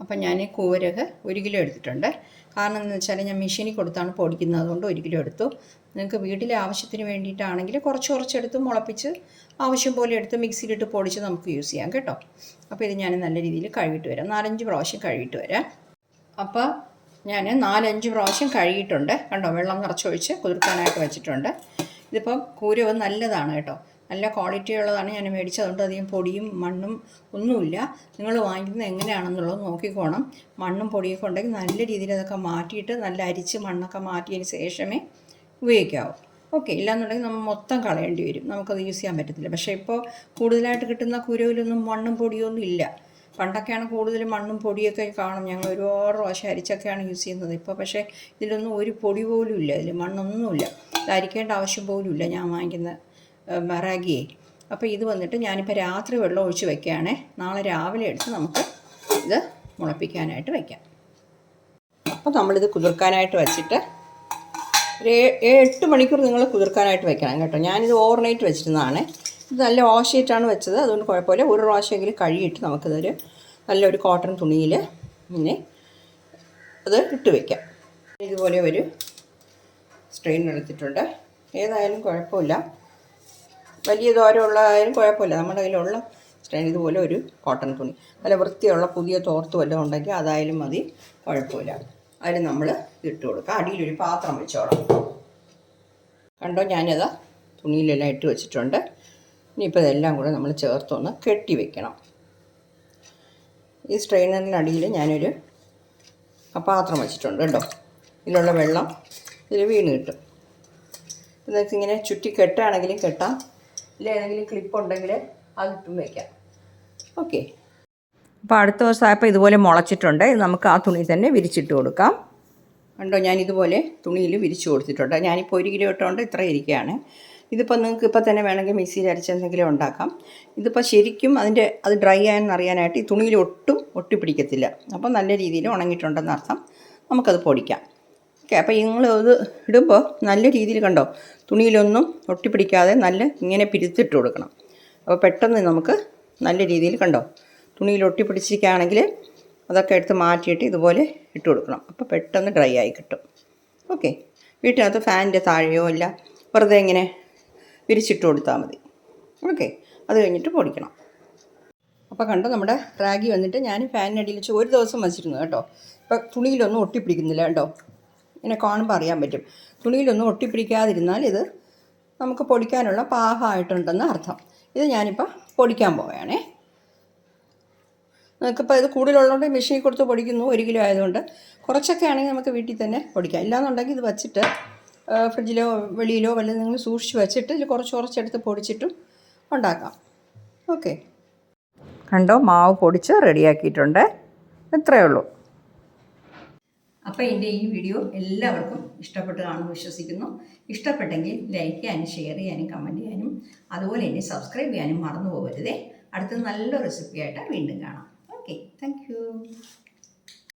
അപ്പം ഞാൻ കൂവരക് ഒരു കിലോ എടുത്തിട്ടുണ്ട്. കാരണം എന്ന് വെച്ചാൽ ഞാൻ മെഷീനിൽ കൊടുത്താണ് പൊടിക്കുന്നത് അതുകൊണ്ട് ഒരു കിലോ എടുത്തു. നിങ്ങൾക്ക് വീട്ടിലെ ആവശ്യത്തിന് വേണ്ടിയിട്ടാണെങ്കിൽ കുറച്ച് കുറച്ചെടുത്ത് മുളപ്പിച്ച് ആവശ്യം പോലെ എടുത്ത് മിക്സിയിലിട്ട് പൊടിച്ച് നമുക്ക് യൂസ് ചെയ്യാം കേട്ടോ. അപ്പോൾ ഇത് ഞാൻ നല്ല രീതിയിൽ കഴുകിയിട്ട് വരാം. നാലഞ്ച് പ്രാവശ്യം കഴുകിയിട്ട് വരാം. അപ്പോൾ ഞാൻ നാലഞ്ച് പ്രാവശ്യം കഴുകിയിട്ടുണ്ട്. കണ്ടോ വെള്ളം നിറച്ചൊഴിച്ച് കുതിർക്കാനായിട്ട് വെച്ചിട്ടുണ്ട്. ഇതിപ്പം കൂരവ് നല്ലതാണ് കേട്ടോ. നല്ല ക്വാളിറ്റി ഉള്ളതാണ് ഞാൻ മേടിച്ചത്. അതുകൊണ്ട് അധികം പൊടിയും മണ്ണും ഒന്നുമില്ല. നിങ്ങൾ വാങ്ങിക്കുന്നത് എങ്ങനെയാണെന്നുള്ളത് നോക്കിക്കോണം. മണ്ണും പൊടിയൊക്കെ ഉണ്ടെങ്കിൽ നല്ല രീതിയിൽ അതൊക്കെ മാറ്റിയിട്ട് നല്ല അരിച്ച് മണ്ണൊക്കെ മാറ്റിയതിന് ശേഷമേ ഉപയോഗിക്കാവൂ. ഓക്കെ ഇല്ലാന്നുണ്ടെങ്കിൽ നമ്മൾ മൊത്തം കളയേണ്ടി വരും. നമുക്കത് യൂസ് ചെയ്യാൻ പറ്റത്തില്ല. പക്ഷേ ഇപ്പോൾ കൂടുതലായിട്ട് കിട്ടുന്ന കുരുവിലൊന്നും മണ്ണും പൊടിയൊന്നും ഇല്ല. പണ്ടൊക്കെയാണ് കൂടുതൽ മണ്ണും പൊടിയൊക്കെ കാണും. ഞങ്ങൾ ഒരുപാട് പ്രാവശ്യം അരിച്ചൊക്കെയാണ് യൂസ് ചെയ്യുന്നത്. ഇപ്പോൾ പക്ഷേ ഇതിലൊന്നും ഒരു പൊടി പോലും ഇല്ല. ഇതിൽ മണ്ണൊന്നുമില്ല. ഇത് അരിക്കേണ്ട ആവശ്യം പോലും ഇല്ല ഞാൻ വാങ്ങിക്കുന്ന മറാഗിയെ അപ്പോൾ ഇത് വന്നിട്ട് ഞാനിപ്പോൾ രാത്രി വെള്ളം ഒഴിച്ച് വെക്കുകയാണേ. നാളെ രാവിലെ എടുത്ത് നമുക്ക് ഇത് മുളപ്പിക്കാനായിട്ട് വയ്ക്കാം അപ്പോൾ നമ്മളിത് കുതിർക്കാനായിട്ട് വെച്ചിട്ട് ഒരു എട്ട് മണിക്കൂർ നിങ്ങൾ കുതിർക്കാനായിട്ട് വെക്കണം കേട്ടോ. ഞാനിത് ഓവർനൈറ്റ് വെച്ചിരുന്നതാണ്. ഇത് നല്ല വാഷായിട്ടാണ് വെച്ചത്. അതുകൊണ്ട് കുഴപ്പമില്ല. ഒരു പ്രാവശ്യമെങ്കിലും കഴുകിയിട്ട് നമുക്കിതൊരു നല്ലൊരു കോട്ടൺ തുണിയിൽ പിന്നെ അത് ഇട്ട് വയ്ക്കാം ഇതുപോലെ ഒരു സ്ട്രെയിൻ എടുത്തിട്ടുണ്ട്. ഏതായാലും കുഴപ്പമില്ല. വലിയ ദോരമുള്ളതായാലും കുഴപ്പമില്ല. നമ്മുടെ കയ്യിലുള്ള സ്റ്റൈൻ ഇതുപോലെ ഒരു കോട്ടൺ തുണി. നല്ല വൃത്തിയുള്ള പുതിയ തോർത്ത് വല്ലതും ഉണ്ടെങ്കിൽ അതായാലും മതി. കുഴപ്പമില്ല. അതിൽ നമ്മൾ ഇട്ട് കൊടുക്കുക അടിയിലൊരു പാത്രം വെച്ചോളാം. കണ്ടോ? ഞാനത് തുണിയിലെല്ലാം ഇട്ട് വെച്ചിട്ടുണ്ട്. ഇനിയിപ്പോൾ ഇതെല്ലാം കൂടെ നമ്മൾ ചേർത്തൊന്ന് കെട്ടി വെക്കണം. ഈ സ്ട്രെയിനറിന്റെ അടിയിൽ ഞാനൊരു പാത്രം വെച്ചിട്ടുണ്ട് കേട്ടോ. ഇതിലുള്ള വെള്ളം ഇതിൽ വീണ് കിട്ടും. നിങ്ങൾക്ക് ഇങ്ങനെ ചുറ്റി കെട്ടാണെങ്കിലും കെട്ടാം. ഇല്ല ഏതെങ്കിലും ക്ലിപ്പ് ഉണ്ടെങ്കിൽ അതിട്ടും വയ്ക്കാം ഓക്കെ അപ്പോൾ അടുത്ത ദിവസമായപ്പോൾ ഇതുപോലെ മുളച്ചിട്ടുണ്ട്. നമുക്ക് ആ തുണി തന്നെ വിരിച്ചിട്ട് കൊടുക്കാം. കണ്ടോ ഞാൻ ഇതുപോലെ തുണിയിൽ വിരിച്ചു കൊടുത്തിട്ടുണ്ട്. ഞാനിപ്പോൾ ഒരു കിലോ ഇട്ടുകൊണ്ട് ഇത്ര ഇരിക്കുകയാണ്. ഇതിപ്പോൾ നിങ്ങൾക്ക് ഇപ്പോൾ തന്നെ വേണമെങ്കിൽ മിക്സിയിൽ അരച്ചെന്തെങ്കിലും ഉണ്ടാക്കാം. ഇതിപ്പോൾ ശരിക്കും അതിന്റെ അത് ഡ്രൈ ആയെന്ന് അറിയാനായിട്ട് ഈ തുണിയിൽ ഒട്ടും ഒട്ടിപ്പിടിക്കത്തില്ല. അപ്പോൾ നല്ല രീതിയിൽ ഉണങ്ങിയിട്ടുണ്ടെന്ന് അർത്ഥം നമുക്കത് പൊടിക്കാം. അപ്പോൾ നിങ്ങൾ ഇത് ഇടുമ്പോൾ നല്ല രീതിയിൽ കണ്ടോ തുണിയിലൊന്നും ഒട്ടിപ്പിടിക്കാതെ നല്ല ഇങ്ങനെ പിരിത്തിട്ട് കൊടുക്കണം. അപ്പോൾ പെട്ടെന്ന് നമുക്ക് നല്ല രീതിയിൽ കണ്ടോ തുണിയിൽ ഒട്ടിപ്പിടിച്ചിരിക്കുകയാണെങ്കിൽ അതൊക്കെ എടുത്ത് മാറ്റിയിട്ട് ഇതുപോലെ ഇട്ട് കൊടുക്കണം. അപ്പോൾ പെട്ടെന്ന് ഡ്രൈ ആയി കിട്ടും. ഓക്കെ. വീട്ടിനകത്ത് ഫാനിന്റെ താഴെയോ അല്ല വെറുതെ ഇങ്ങനെ വിരിച്ചിട്ട് കൊടുത്താൽ മതി. ഓക്കെ. അത് കഴിഞ്ഞിട്ട് പൊടിക്കണം. അപ്പോൾ കണ്ടോ നമ്മുടെ റാഗി വന്നിട്ട് ഞാൻ ഫാനിനടിയിൽ വെച്ച് ഒരു ദിവസം വച്ചിരുന്നു കേട്ടോ. ഇപ്പോൾ തുണിയിലൊന്നും ഒട്ടിപ്പിടിക്കുന്നില്ല കേട്ടോ. ഇങ്ങനെ കാണുമ്പോൾ അറിയാൻ പറ്റും. തുണിയിലൊന്നും ഒട്ടിപ്പിടിക്കാതിരുന്നാൽ ഇത് നമുക്ക് പൊടിക്കാനുള്ള പാകമായിട്ടുണ്ടെന്ന് അർത്ഥം. ഇത് ഞാനിപ്പോൾ പൊടിക്കാൻ പോവുകയാണേ. നമുക്കിപ്പോൾ ഇത് കൂടുതലുള്ളതുകൊണ്ട് മെഷീനിൽ കൊടുത്ത് പൊടിക്കുന്നു ഒരു കിലോ ആയതുകൊണ്ട് കുറച്ചൊക്കെ ആണെങ്കിൽ നമുക്ക് വീട്ടിൽ തന്നെ പൊടിക്കാം. ഇല്ലാന്നുണ്ടെങ്കിൽ ഇത് വച്ചിട്ട് ഫ്രിഡ്ജിലോ വെളിയിലോ വല്ലതും നിങ്ങൾ സൂക്ഷിച്ച് വെച്ചിട്ട് ഇതിൽ കുറച്ച് കുറച്ചെടുത്ത് പൊടിച്ചിട്ടും ഉണ്ടാക്കാം. ഓക്കെ. കണ്ടോ? മാവ് പൊടിച്ച് റെഡിയാക്കിയിട്ടുണ്ട്. ഇത്രയേ ഉള്ളൂ. അപ്പോൾ എന്റെ ഈ വീഡിയോ എല്ലാവർക്കും ഇഷ്ടപ്പെട്ട് കാണുമെന്ന് വിശ്വസിക്കുന്നു. ഇഷ്ടപ്പെട്ടെങ്കിൽ ലൈക്ക് ചെയ്യാനും ഷെയർ ചെയ്യാനും കമന്റ് ചെയ്യാനും അതുപോലെ എന്നെ സബ്സ്ക്രൈബ് ചെയ്യാനും മറന്നു പോകരുതേ. അടുത്ത നല്ല റെസിപ്പിയായിട്ട് വീണ്ടും കാണാം. Okay thank